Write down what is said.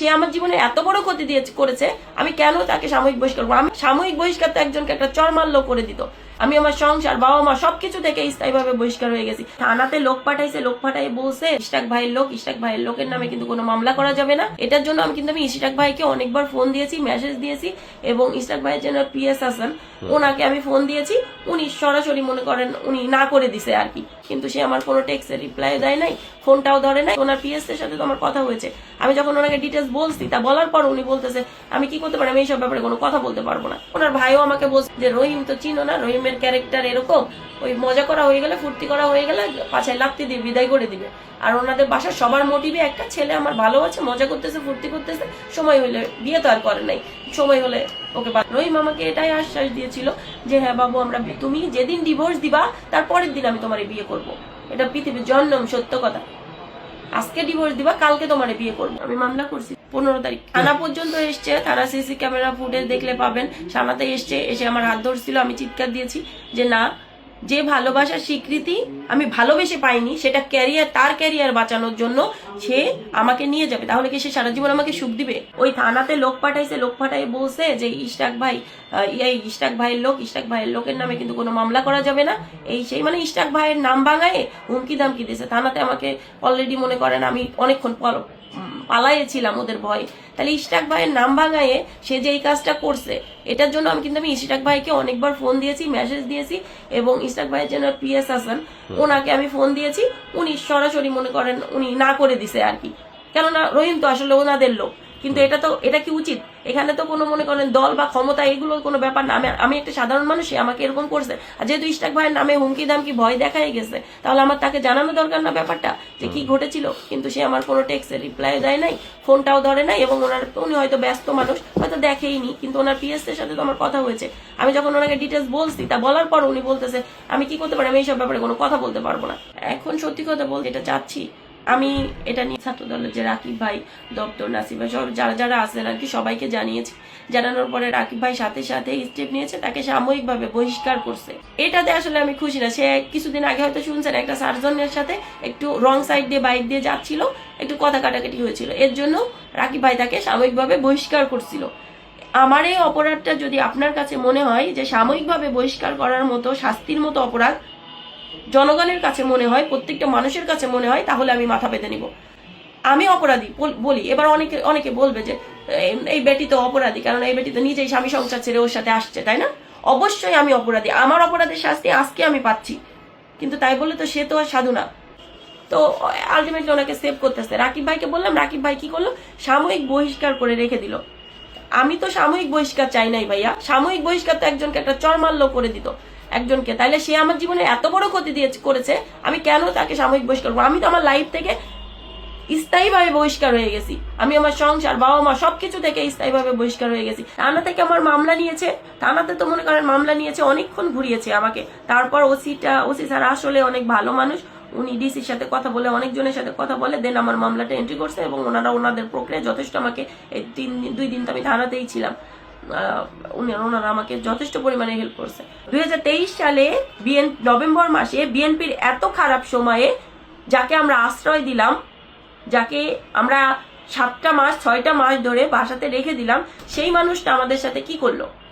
সে আমার জীবনে এত বড় ক্ষতি দিয়ে করেছে আমি কেন তাকে সাময়িক বহিষ্কার করব? আমি সাময়িক বহিষ্কার তো একজনকে একটা চর মারলো করে দিত। আমি আমার সংসার বাবা মা সবকিছু থেকে স্থায়ীভাবে বহিষ্কার হয়ে গেছি। থানাতে লোক পাঠাইছে লোক পাঠাই বলছে ইস্টাক ভাইয়ের লোক ইস্টাক ভাইয়ের লোকের নামে কিন্তু কোনো মামলা করা যাবে না। এটার জন্য আমি কিন্তু আমি ইস্টাক ভাইকে অনেকবার ফোন দিয়েছি মেসেজ দিয়েছি এবং ইস্টাক ভাইয়ের জন্য পিএস আছেন ওনাকে আমি ফোন দিয়েছি। উনি সরাসরি মনে করেন উনি না করে দিছে আর কি। কিন্তু সে আমার কোনো টেক্সটের রিপ্লাই দেয় নাই ফোনটাও ধরে নাই। ওনার পিএস এর সাথে তো আমার কথা হয়েছে। আমি যখন ওনাকে ডিটেলস বলছি। তা বলার পর উনি বলতেছে, আমি কি করতে পারি? আমি এইসব ব্যাপারে কোনো কথা বলতে পারব না। ওনার ভাইও আমাকে বলছে যে, রহিম তো চিনো না? রহিমের ক্যারেক্টার এরকম। ওই মজা করা হয়ে গেলে, ফুর্তি করা হয়ে গেলে পাছায় লাফতে দিয়ে বিদায় করে দিবে। আর ওনাদের বাসার সবার মোটিভে একটা ছেলে আমার ভালো আছে, মজা করতেছে, ফুর্তি করতেছে, সময় হলে বিয়ে তো আর করে নাই। সময় হলে ওকে রহিম আমাকে এটাই আশ্বাস দিয়েছিল যে হ্যাঁ বাবু, আমরা তুমি যেদিন ডিভোর্স দিবা, তার পরের দিন আমি তোমার বিয়ে করব। এটা পৃথিবীর জন্ম, সত্য কথা। আজকে ডিভোর্স দিবা কালকে তোমার বিয়ে করব। আমি মামলা করছি। পনেরো তারিখ। থানা পর্যন্ত এসছে থানা সিসি ক্যামেরা ফুটেজ দেখলে পাবেন। থানাতে এসছে এসে আমার হাত ধরছিল আমি চিৎকার দিয়েছি যে না যে ভালোবাসার স্বীকৃতি আমি ভালোবেসে পাইনি, সেটা ক্যারিয়ার তার ক্যারিয়ার বাঁচানোর জন্য সে আমাকে নিয়ে যাবে। তাহলে কি সে সারা জীবন আমাকে সুখ দিবে? ওই থানাতে লোক পাঠাইছে, লোক পাঠাই বলছে যে ইস্টাক ভাই এই ইস্টাক ভাইয়ের লোক ইস্টাক ভাইয়ের লোকের নামে কিন্তু কোনো মামলা করা যাবে না। এই সেই মানে ইস্টাক ভাইয়ের নাম ভাঙায় হুমকি দামকি দিয়েছে। থানাতে আমাকে অলরেডি মনে করেন আমি অনেকক্ষণ পালাইয়েছিলাম ওদের ভয়ে। তাহলে ইশটাক ভাইয়ের নাম ভাঙায়ে সে যে এই কাজটা করছে এটার জন্য আমি কিন্তু আমি ইশটাক ভাইকে অনেকবার ফোন দিয়েছি মেসেজ দিয়েছি এবং ইশটাক ভাইয়ের জন্য পিএস আসান ওনাকে আমি ফোন দিয়েছি উনি সরাসরি মনে করেন উনি না করে দিছে আর কি। কেননা রহিম তো আসলে ওনাদের লোক। কিন্তু এটা তো এটা কি উচিত? এখানে তো কোনো মনে করেন দল বা ক্ষমতা এগুলোর কোনো ব্যাপার না। আমি আমি একটা সাধারণ মানুষই আমাকে এরকম করছে। আর যেহেতু ইস্টাক ভাইয়ের নামে হুমকি দামকি ভয় দেখাই গেছে তাহলে আমার তাকে জানানো দরকার না ব্যাপারটা যে কি ঘটেছিল? কিন্তু সে আমার কোনো টেক্সটের রিপ্লাই দেয় নাই ফোনটাও ধরে নাই এবং ওনার উনি হয়তো ব্যস্ত মানুষ হয়তো দেখেইনি কিন্তু ওনার পিএস এর সাথে তো আমার কথা হয়েছে। আমি যখন ওনাকে ডিটেলস বলছি তা বলার পর উনি বলতেছে আমি কি করতে পারি? আমি এইসব ব্যাপারে কোনো কথা বলতে পারব না। এখন সত্যি কথা বলতে এটা চাচ্ছি আমি এটা নিয়ে ছাত্র দলের যে রাকিব ভাই, দপ্তর নাসিব সব যারা যারা আছেন আর কি, সবাইকে জানিয়েছি, জানানোর পরে রাকিব ভাই সাথে সাথে স্টেপ নিয়েছে, তাকে সাময়িকভাবে বহিষ্কার করছে। এটাতে আসলে আমি খুশি না। সে কিছুদিন আগে হয়তো শুনছেন, একটা সার্জনের সাথে একটু রং সাইড দিয়ে বাইক দিয়ে যাচ্ছিল, একটু কথা কাটাকাটি হয়েছিল। এর জন্য রাকিব ভাই তাকে সাময়িকভাবে বহিষ্কার করছিল। আমার এই অপরাধটা যদি আপনার কাছে মনে হয় যে সাময়িকভাবে বহিষ্কার করার মতো, শাস্তির মতো অপরাধ জনগণের কাছে মনে হয়, প্রত্যেকটা মানুষের কাছে মনে হয়, তাহলে আমি মাথা পেতে নিব। আমি অপরাধী বলি এবার অনেকে অনেকে বলবে যে এই- বেটি তো অপরাধী, কারণ এই বেটি তো নিজেই স্বামী সংসার ছেড়ে ওর সাথে আসছে, তাই না? অবশ্যই আমি অপরাধী। আমার অপরাধের শাস্তি আজকে আমি পাচ্ছি। কিন্তু তাই বলে তো সে তো আর সাধু না। তো আলটিমেটলি ওনাকে সেভ করতেছে। রাকিব ভাইকে বললাম, রাকিব ভাই কি করল? সাময়িক বহিষ্কার করে রেখে দিল। আমি তো সাময়িক বহিষ্কার চাই নাই ভাইয়া। সাময়িক বহিষ্কার তো একজনকে একটা চর মারলো করে দিত। একজনকে। তাইলে সে আমার জীবনে এত বড় ক্ষতি দিয়ে করেছে, আমি কেন তাকে সাময়িক বহিষ্কার করব? আমি তো আমার লাইফ থেকে স্থায়ীভাবে বহিষ্কার হয়ে গেছি। আমি আমার সংসার, বাবা মা সবকিছু থেকে স্থায়ীভাবে বহিষ্কার হয়ে গেছি। থানা থেকে আমার মামলা নিয়েছে। থানাতে তো মনে করেন মামলা নিয়েছে, অনেকক্ষণ ঘুরিয়েছে আমাকে। তারপর ওসিটা, ওসি স্যার আসলে অনেক ভালো মানুষ। উনি ডিসির সাথে কথা বলে, অনেকজনের সাথে কথা বলে দেন আমার মামলাটা এন্ট্রি করছে এবং ওনারা ওনাদের প্রক্রিয়া যথেষ্ট আমাকে এই তিন দুই দিন তো আমি থানাতেই ছিলাম। ওনারা আমাকে যথেষ্ট পরিমাণে হেল্প করছে। দু হাজার তেইশ সালে বিএন নভেম্বর মাসে বিএনপির এত খারাপ সময়ে যাকে আমরা আশ্রয় দিলাম, যাকে আমরা সাতটা মাস, ছয়টা মাস ধরে বাসাতে রেখে দিলাম, সেই মানুষটা আমাদের সাথে কি করল?